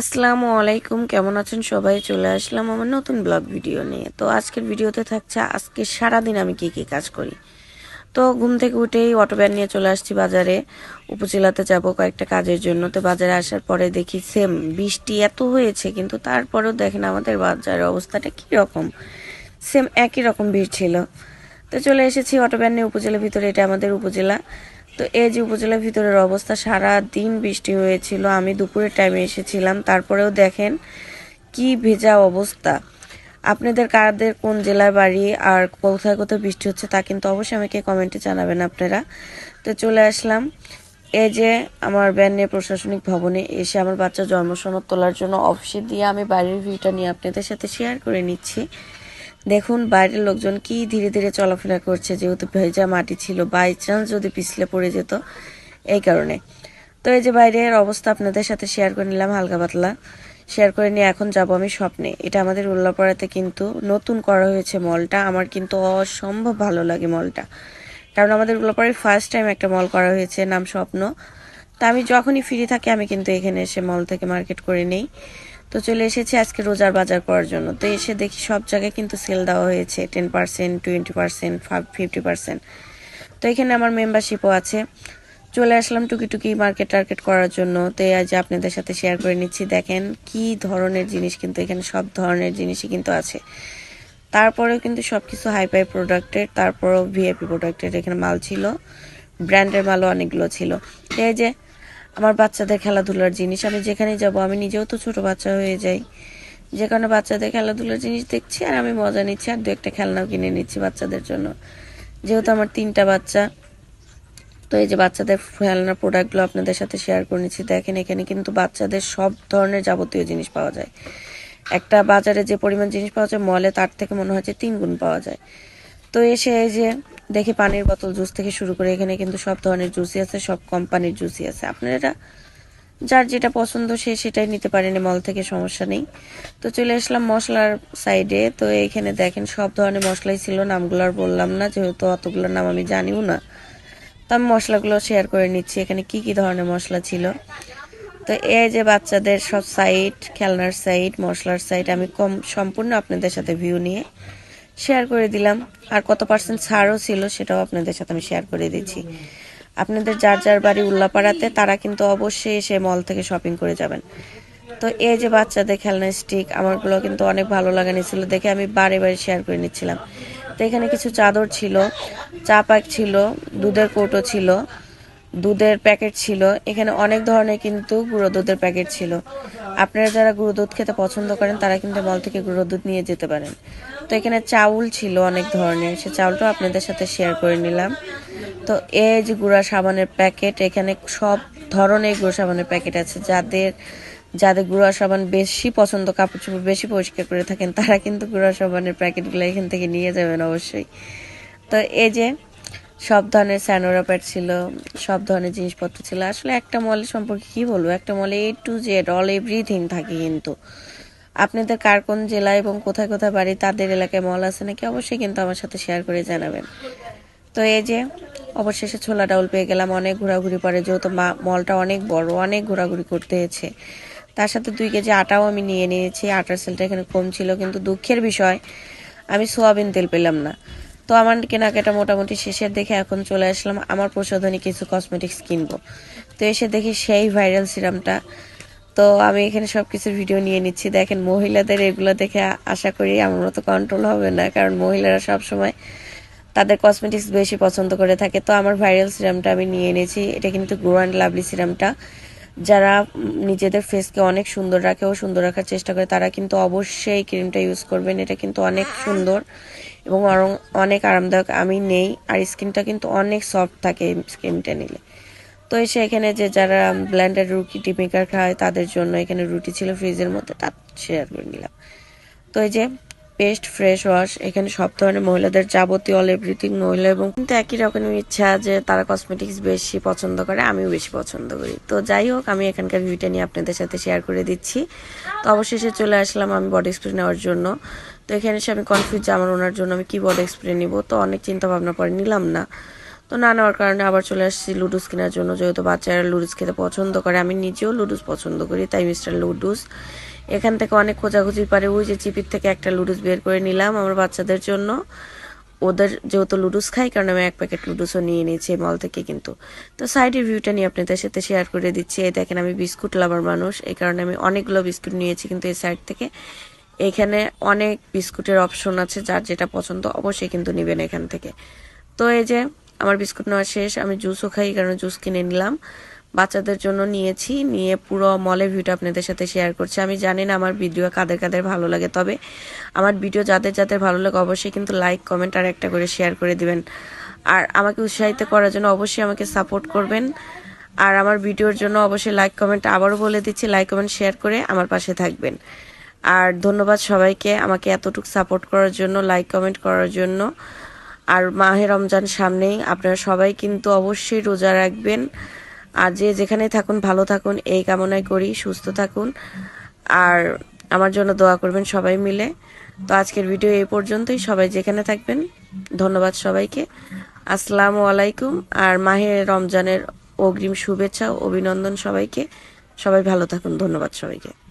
আসসালামু আলাইকুম, কেমন আছেন সবাই? চলে আসলাম আমার নতুন ব্লগ ভিডিও নিয়ে। তো আজকের ভিডিওতে থাকছে, আজকে সারাদিন আমি কি কি কাজ করি? তো ঘুম থেকে উঠেই অটো ভ্যান নিয়ে চলে আসছি বাজারে। উপজেলাতে যাব কয়েকটা কাজের জন্য। তো বাজারে আসার পরে দেখি, সেম, বৃষ্টি এত হয়েছে, কিন্তু তারপরেও দেখেন আমাদের বাজারের অবস্থাটা কী রকম। সেম একই রকম ভিড় ছিল। তো চলে এসেছি অটো ভ্যান নিয়ে উপজেলার ভিতরে, এটা আমাদের উপজেলা। তো এই যে উপজেলার ভিতরের অবস্থা সারা দিন বৃষ্টি হয়েছিল। আমি দুপুরের টাইমে এসেছিলাম। তারপরেও দেখেন কি ভেজা অবস্থা। আপনাদের কাদের কোন জেলায় বাড়ি আর কোথায় কোথায় বৃষ্টি হচ্ছে তা কিন্তু অবশ্যই আমাকে কমেন্টে জানাবেন আপনারা। তো চলে আসলাম। এই যে আমার ব্যান নিয়ে প্রশাসনিক ভবনে এসে আমার বাচ্চা জন্ম সনদ তোলার জন্য অফিসে দিয়ে আমি বাড়ির ভিউটা নিয়ে আপনাদের সাথে শেয়ার করে নিচ্ছি। দেখুন, বাইরের লোকজন কি ধীরে ধীরে চলাফেরা করছে, যেহেতু ভেজা মাটি ছিল। বাই চান্স যদি পিছলে পড়ে যেত, এই কারণে। তো এই যে বাইরের অবস্থা আপনাদের সাথে শেয়ার করে নিলাম, হালকা পাতলা। শেয়ার করে নিয়ে এখন যাব আমি স্বপ্নে। এটা আমাদের উল্লাপাড়াতে কিন্তু নতুন করা হয়েছে মলটা। আমার কিন্তু অসম্ভব ভালো লাগে মলটা। কারণ আমাদের উল্লাপাড়ায় ফার্স্ট টাইম একটা মল করা হয়েছে, নাম স্বপ্ন। তা আমি যখনই ফ্রি থাকি, আমি কিন্তু এখানে এসে মল থেকে মার্কেট করে নেই। তো চলে এসেছি আজকে রোজার বাজার করার জন্য। তো এসে দেখি সব জায়গায় কিন্তু সেল দেওয়া হয়েছে ten percent twenty percent fifty percent তো এখানে আমার মেম্বারশিপও আছে। চলে আসলাম টুকি টুকি মার্কেট টার্কেট করার জন্য। তো আজ আপনাদের সাথে শেয়ার করে নিচ্ছি, দেখেন কি ধরনের জিনিস কিন্তু এখানে, সব ধরনের জিনিসই কিন্তু আছে। তারপরেও কিন্তু সব কিছু হাইপাই প্রোডাক্টের তারপরেও ভিআইপি প্রোডাক্টের এখানে মাল ছিল। ব্র্যান্ডের মালও অনেকগুলো ছিল। এই যে আমার বাচ্চাদের খেলাধুলার জিনিস, আমি যেখানে যাব, আমি নিজেও তো ছোট বাচ্চা হয়ে যাই। যে কারণে বাচ্চাদের খেলাধুলার জিনিস দেখছি আর আমি মজা নিচ্ছি আর দু একটা খেলনাও কিনে নিচ্ছি বাচ্চাদের জন্য। যেহেতু আমার তিনটা বাচ্চা, তো এই যে বাচ্চাদের খেলনার প্রোডাক্টগুলো আপনাদের সাথে শেয়ার করে নিচ্ছি। দেখেন, এখানে কিন্তু বাচ্চাদের সব ধরনের যাবতীয় জিনিস পাওয়া যায়। একটা বাজারে যে পরিমাণ জিনিস পাওয়া যায় মলে তার থেকে মনে হয় যে তিন গুণ পাওয়া যায়। তো এসে এই যে দেখি পানির বোতল জুস থেকে শুরু করে এখানে কিন্তু সব ধরনের জুসই আছে, সব কোম্পানির জুসই আছে। আপনারা যার যেটা পছন্দ সে সেটাই নিতে পারেন মল থেকে সমস্যা নেই। তো চলে আসলাম মশলার সাইডে। তো এখানে দেখেন সব ধরনের মশলাই ছিল, নামগুলো আর বললাম না, যেহেতু অতগুলোর নাম আমি জানিও না। তো আমি মশলাগুলো শেয়ার করে নিচ্ছি, এখানে কি কি ধরনের মশলা ছিল। তো এই যে বাচ্চাদের সব সাইড খেলনার সাইড মশলার সাইড আমি কম সম্পূর্ণ আপনাদের সাথে ভিউ নিয়ে শেয়ার করে দিলাম। আর কত পার্সেন্ট ছাড়ও ছিল সেটাও আপনাদের সাথে আমি শেয়ার করে দিচ্ছি। আপনাদের যার যার বাড়ি উল্লাপাড়াতে, তারা কিন্তু অবশ্যই এসে মল থেকে শপিং করে যাবেন। তো এই যে বাচ্চাদের খেলনা স্টিক আমারগুলো কিন্তু অনেক ভালো লাগানি ছিল দেখে আমি বারে বারে শেয়ার করে নিচ্ছিলাম। তো এখানে কিছু চাদর ছিল, চা পাক ছিল, দুধের কৌটো ছিল দুধের প্যাকেট ছিল। এখানে অনেক ধরনের কিন্তু গুঁড়ো দুধের প্যাকেট ছিল। আপনারা যারা গুঁড়ো দুধ খেতে পছন্দ করেন, তারা কিন্তু মল থেকে গুঁড়ো দুধ নিয়ে যেতে পারেন। তো এখানে চাউল ছিল অনেক ধরনের। সে চাউলটাও আপনাদের সাথে শেয়ার করে নিলাম। তো এই যে গুঁড়া সাবানের প্যাকেট, এখানে সব ধরনের গুঁড়ো সাবানের প্যাকেট আছে। যাদের যাদের গুঁড়া সাবান বেশি পছন্দ কাপড় চোপড় বেশি পরিষ্কার করে থাকেন, তারা কিন্তু গুঁড়া সাবানের প্যাকেটগুলো এখান থেকে নিয়ে যাবেন অবশ্যই। তো এই যে সব ধরনের স্যানোরা প্যাড ছিল, সব ধরনের জিনিসপত্র ছিল। আসলে একটা মলের সম্পর্কে কি বলব? একটা মলে A to Z all everything থাকে কিন্তু। আপনাদের কার কোন জেলা এবং কোথায় কোথায় বাড়ি, তাদের এলাকায় মল আছে নাকি? অবশ্যই কিন্তু আমার সাথে শেয়ার করে জানাবেন। তো এই যে, অবশেষে ছোলা ডাউল পেয়ে গেলাম, অনেক ঘোরাঘুরি পরে যেহেতু মলটা অনেক বড়, অনেক ঘোরাঘুরি করতে হয়েছে। তার সাথে দুই কেজি আটাও আমি নিয়ে নিয়েছি, আটার সেলটা এখানে কম ছিল, কিন্তু দুঃখের বিষয়, আমি সোয়াবিন তেল পেলাম না। তো আমার কেনাকাটা মোটামুটি শেষের দেখে এখন চলে আসলাম। আমার প্রসাধনী কিছু কসমেটিক্স কিনবো। তো এসে দেখি সেই ভাইরাল সিরামটা তো আমি এখানে সব কিছুর ভিডিও নিয়ে নিচ্ছি। দেখেন, মহিলাদের এগুলো দেখে আশা করি আমার মতো কন্ট্রোল হবে না, কারণ মহিলারা সব সময় তাদের কসমেটিক্স বেশি পছন্দ করে থাকে। তো আমার ভাইরাল সিরামটা আমি নিয়ে এনেছি। এটা কিন্তু গ্রো অ্যান্ড লাভলি সিরামটা যারা নিজেদের ফেসকে অনেক সুন্দর রাখে ও সুন্দর রাখার চেষ্টা করে, তারা কিন্তু অবশ্যই ক্রিমটা ইউজ করবেন। এটা কিন্তু অনেক সুন্দর। এবং অনেক আরামদায়ক আমি নেই, আর স্কিনটা কিন্তু অনেক সফট থাকে এই স্কিনটা নিলে। তো এসে এখানে যে যারা ব্ল্যান্ডেড রুটি মেকার খায়, তাদের জন্য এখানে রুটি ছিল ফ্রিজের মধ্যে, তা শেয়ার করে নিলাম। তো এই যে পেস্ট, ফ্রেশ ওয়াশ, এখানে সব ধরনের মহিলাদের যাবতীয় অল এভরিথিং মহিলা এবং কিন্তু একই রকমের ইচ্ছা যে তারা কসমেটিক্স বেশি পছন্দ করে, আমিও বেশি পছন্দ করি। তো যাই হোক, আমি এখানকার ভিউটা নিয়ে আপনাদের সাথে শেয়ার করে দিচ্ছি। তো অবশেষে চলে আসলাম আমি বডি স্প্রে নেওয়ার জন্য। তো এখানে এসে আমি কনফিউজ আমার ওনার জন্য আমি কি বডি স্প্রে নিব? তো অনেক চিন্তা ভাবনা করে নিলাম না। তো না নেওয়ার কারণে আবার চলে আসছি লুডুস কেনার জন্য। যেহেতু বাচ্চারা লুডুস খেতে পছন্দ করে, আমি নিজেও লুডুস পছন্দ করি, তাই মিস্টার লুডুস। এখান থেকে অনেক খোঁজাখুঁজির পারে ওই যে চিপির থেকে একটা লুডুস বের করে নিলাম আমার বাচ্চাদের জন্য। ওদের যেহেতু লুডুস খাই, কারণ আমি এক প্যাকেট লুডুসও নিয়ে নিয়েছি মল থেকে কিন্তু। তো সাইডের ভিউটা নিয়ে আপনাদের সাথে শেয়ার করে দিচ্ছি। এই দেখেন, আমি বিস্কুট লাভার মানুষ, এই কারণে আমি অনেকগুলো বিস্কুট নিয়েছি কিন্তু এই সাইড থেকে। এখানে অনেক বিস্কুটের অপশন আছে, যার যেটা পছন্দ অবশ্যই কিন্তু নেবেন এখান থেকে। তো এই যে, আমার বিস্কুট নেওয়া শেষ। আমি জুসও খাই কারণ জুস কিনে নিলাম। বাচ্চাদের জন্য নিয়েছি। নিয়ে পুরো মলের ভিউটা আপনাদের সাথে শেয়ার করছি। আমি জানি না আমার ভিডিও কাদের কাদের ভালো লাগে, তবে আমার ভিডিও যাদের যাদের ভালো লাগে অবশ্যই কিন্তু লাইক কমেন্ট আর একটা করে শেয়ার করে দিবেন। আর আমাকে উৎসাহিত করার জন্য অবশ্যই আমাকে সাপোর্ট করবেন। আর আমার ভিডিওর জন্য অবশ্যই লাইক কমেন্ট আবারও বলে দিচ্ছি লাইক কমেন্ট শেয়ার করে আমার পাশে থাকবেন। আর ধন্যবাদ সবাইকে আমাকে এতটুকু সাপোর্ট করার জন্য লাইক কমেন্ট করার জন্য। আর মাহে রমজান সামনেই, আপনারা সবাই কিন্তু অবশ্যই রোজা রাখবেন। আর যে যেখানে থাকুন, ভালো থাকুন, এই কামনায় করি, সুস্থ থাকুন। আর আমার জন্য দোয়া করবেন সবাই মিলে। তো আজকের ভিডিও এই পর্যন্তই। সবাই যেখানে থাকবেন, ধন্যবাদ সবাইকে। আসসালামু আলাইকুম। আর মাহে রমজানের অগ্রিম শুভেচ্ছা অভিনন্দন সবাইকে। সবাই ভালো থাকুন। ধন্যবাদ সবাইকে।